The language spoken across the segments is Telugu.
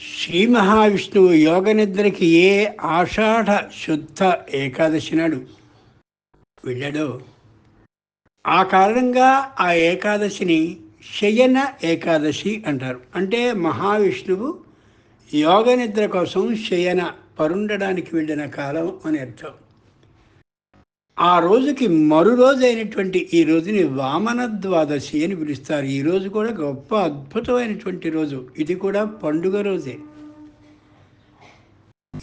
శ్రీ మహావిష్ణువు యోగ నిద్రకి ఏ ఆషాఢ శుద్ధ ఏకాదశి నాడు? వెళ్ళాడో. ఆ కారణంగా ఆ ఏకాదశిని శయన ఏకాదశి అంటారు. అంటే మహావిష్ణువు యోగ నిద్ర కోసం శయన పరుండడానికి వెళ్ళిన కాలం అని అర్థం. ఆ రోజుకి మరు రోజు అయినటువంటి ఈ రోజుని వామన ద్వాదశి అని పిలుస్తారు. ఈ రోజు కూడా గొప్ప అద్భుతమైనటువంటి రోజు. ఇది కూడా పండుగ రోజే.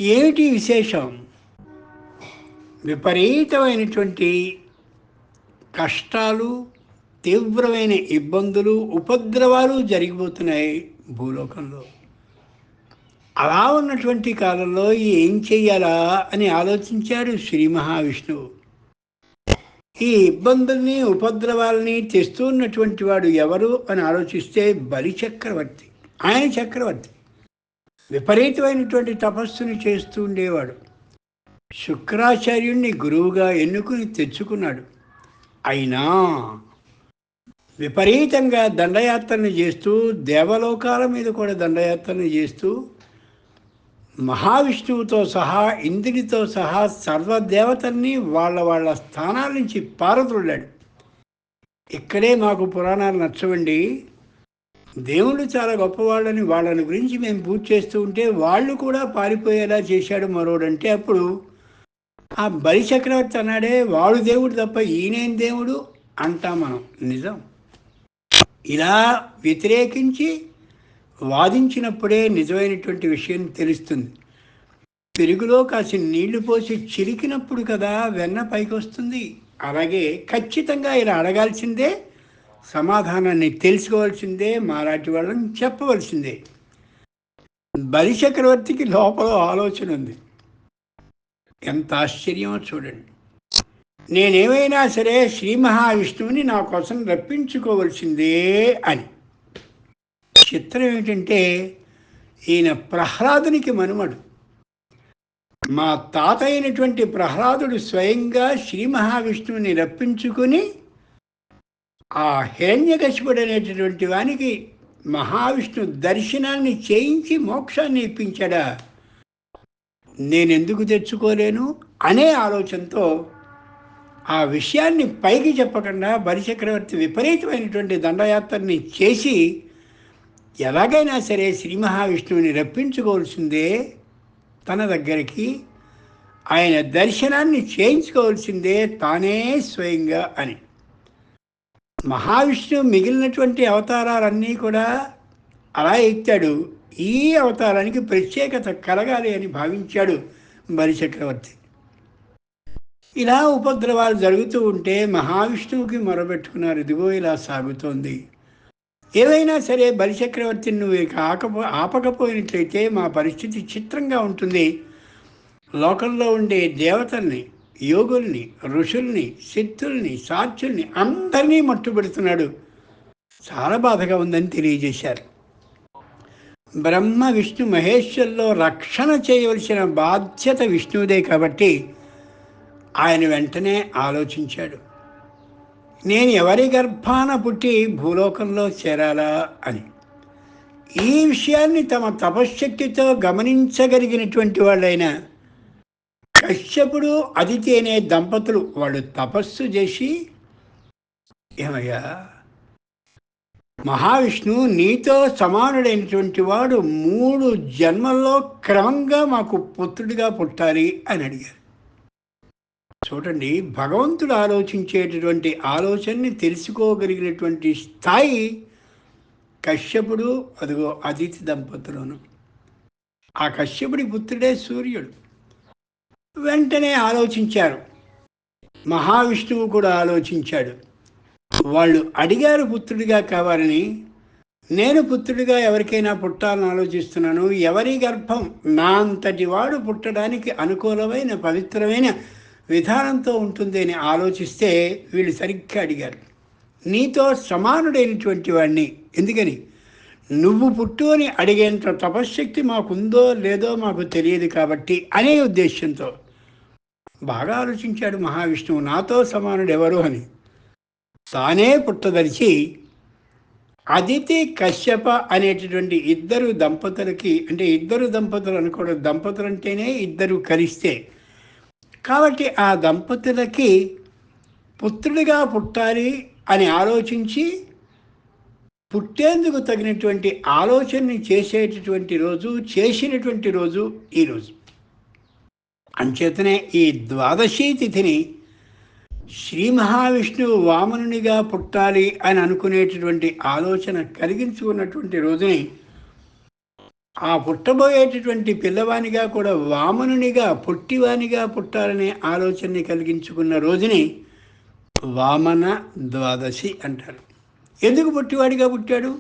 ఏమిటి విశేషం? విపరీతమైనటువంటి కష్టాలు తీవ్రమైన ఇబ్బందులు ఉపద్రవాలు జరిగిపోతున్నాయి భూలోకంలో. అలా ఉన్నటువంటి కాలంలో ఏం చెయ్యాలా అని ఆలోచించారు శ్రీ మహావిష్ణువు. ఈ ఇబ్బందుల్ని ఉపద్రవాల్ని తెస్తూ ఉన్నటువంటి వాడు ఎవరు అని ఆలోచిస్తే బలి చక్రవర్తి. ఆయన చక్రవర్తి. విపరీతమైనటువంటి తపస్సుని చేస్తూ ఉండేవాడు. శుక్రాచార్యుణ్ణి గురువుగా ఎన్నుకుని తెచ్చుకున్నాడు. అయినా విపరీతంగా దండయాత్రను చేస్తూ దేవలోకాల మీద కూడా దండయాత్రను చేస్తూ మహావిష్ణువుతో సహా ఇంద్రుడితో సహా సర్వదేవతల్ని వాళ్ళ వాళ్ళ స్థానాల నుంచి పారదొల్లాడు ఇక్కడే మాకు పురాణాలు నచ్చవండి. దేవుళ్ళు చాలా గొప్పవాళ్ళని వాళ్ళని గురించి మేము పూజ చేస్తూ ఉంటే వాళ్ళు కూడా పారిపోయేలా చేశాడు మరోడంటే అప్పుడు ఆ బలి చక్రవర్తి అన్నాడే వాడు దేవుడు తప్ప ఈయనేం దేవుడు? అంటాం మనం. నిజం. ఇలా వ్యతిరేకించి వాదించినప్పుడే నిజమైనటువంటి విషయం తెలుస్తుంది. పెరుగులో కాసి నీళ్ళు పోసి చిలికినప్పుడు కదా వెన్న పైకి వస్తుంది అలాగే ఖచ్చితంగా ఇలా అడగాల్సిందే సమాధానాన్ని తెలుసుకోవాల్సిందే మారాటి వాళ్ళని చెప్పవలసిందే. బలి చక్రవర్తికి లోపల ఆలోచన ఉంది. ఎంత ఆశ్చర్యమో చూడండి. నేనేమైనా సరే శ్రీ మహావిష్ణువుని నా కోసం రప్పించుకోవలసిందే అని. చిత్రం ఏమిటంటే ఈయన ప్రహ్లాదునికి మనుమడు. మా తాత అయినటువంటి ప్రహ్లాదుడు స్వయంగా శ్రీ మహావిష్ణువుని రప్పించుకుని ఆ హిరణ్యకశిపుడు అనేటటువంటి వానికి మహావిష్ణు దర్శనాన్ని చేయించి మోక్షాన్ని ఇప్పించాడా? నేనెందుకు తెచ్చుకోలేను అనే ఆలోచనతో ఆ విషయాన్ని పైకి చెప్పకుండా బలిచక్రవర్తి విపరీతమైనటువంటి దండయాత్రని చేసి ఎలాగైనా సరే శ్రీ మహావిష్ణువుని రప్పించుకోవాల్సిందే తన దగ్గరికి. ఆయన దర్శనాన్ని చేయించుకోవాల్సిందే తానే స్వయంగా అని. మహావిష్ణువు మిగిలినటువంటి అవతారాలన్నీ కూడా అలా ఎత్తాడు. ఈ అవతారానికి ప్రత్యేకత కలగాలి అని భావించాడు బలిచక్రవర్తి ఇలా ఉపద్రవాలు జరుగుతూ ఉంటే మహావిష్ణువుకి మొరబెట్టుకున్నారు ఇదిగో ఇలా సాగుతోంది. ఏవైనా సరే బలిచక్రవర్తిని నువ్వు ఆకపో ఆపకపోయినట్లయితే మా పరిస్థితి చిత్రంగా ఉంటుంది. లోకంలో ఉండే దేవతల్ని యోగుల్ని ఋషుల్ని సిద్ధుల్ని సాధ్యుల్ని అందరినీ మట్టుబెడుతున్నాడు. చాలా బాధగా ఉందని తెలియజేశారు. బ్రహ్మ విష్ణు మహేశ్వర్లో రక్షణ చేయవలసిన బాధ్యత విష్ణువుదే కాబట్టి ఆయన వెంటనే ఆలోచించాడు. నేను ఎవరి గర్భాన పుట్టి భూలోకంలో చేరాలా అని. ఈ విషయాన్ని తమ తపశ్శక్తితో గమనించగలిగినటువంటి వాళ్ళైన కశ్యపుడు అదితి అనే దంపతులు వాళ్ళు తపస్సు చేసి ఏమయ్యా మహావిష్ణువు నీతో సమానుడైనటువంటి వాడు మూడు జన్మల్లో క్రమంగా మాకు పుత్రుడిగా పుట్టాలి అని అడిగారు. చూడండి భగవంతుడు ఆలోచించేటటువంటి ఆలోచనని తెలుసుకోగలిగినటువంటి స్థాయి కశ్యపుడు అదిగో అదితి దంపతులను. ఆ కశ్యపుడి పుత్రుడే సూర్యుడు. వెంటనే ఆలోచించారు. మహావిష్ణువు కూడా ఆలోచించాడు. వాళ్ళు అడిగారు పుత్రుడిగా కావాలని. నేను పుత్రుడిగా ఎవరికైనా పుట్టాలని ఆలోచిస్తున్నాను. ఎవరి గర్భం నా అంతటి వాడు పుట్టడానికి అనుకూలమైన పవిత్రమైన విధానంతో ఉంటుంది అని ఆలోచిస్తే వీళ్ళు సరిగ్గా అడిగారు. నీతో సమానుడైనటువంటి వాడిని. ఎందుకని? నువ్వు పుట్టు అని అడిగేంత తపశ్శక్తి మాకుందో లేదో మాకు తెలియదు కాబట్టి అనే ఉద్దేశంతో బాగా ఆలోచించాడు మహావిష్ణువు. నాతో సమానుడు ఎవరు అని. తానే పుట్టదలిచి అదితి కశ్యప అనేటటువంటి ఇద్దరు దంపతులకి అంటే ఇద్దరు దంపతులు అనుకోవడం దంపతులు అంటేనే ఇద్దరు కలిస్తే కాబట్టి ఆ దంపతులకి పుత్రుడిగా పుట్టాలి అని ఆలోచించి పుట్టేందుకు తగినటువంటి ఆలోచనని చేసేటటువంటి రోజు చేసినటువంటి రోజు ఈరోజు అంచేతనే ఈ ద్వాదశీ తిథిని శ్రీ మహావిష్ణువు వామనునిగా పుట్టాలి అని అనుకునేటటువంటి ఆలోచన కలిగించుకున్నటువంటి రోజుని ఆ పుట్టబోయేటటువంటి పిల్లవానిగా కూడా వామనునిగా పుట్టివానిగా పుట్టాలనే ఆలోచనని కలిగించుకున్న రోజుని వామన ద్వాదశి అంటారు. ఎందుకు పుట్టివాడిగా పుట్టాడు?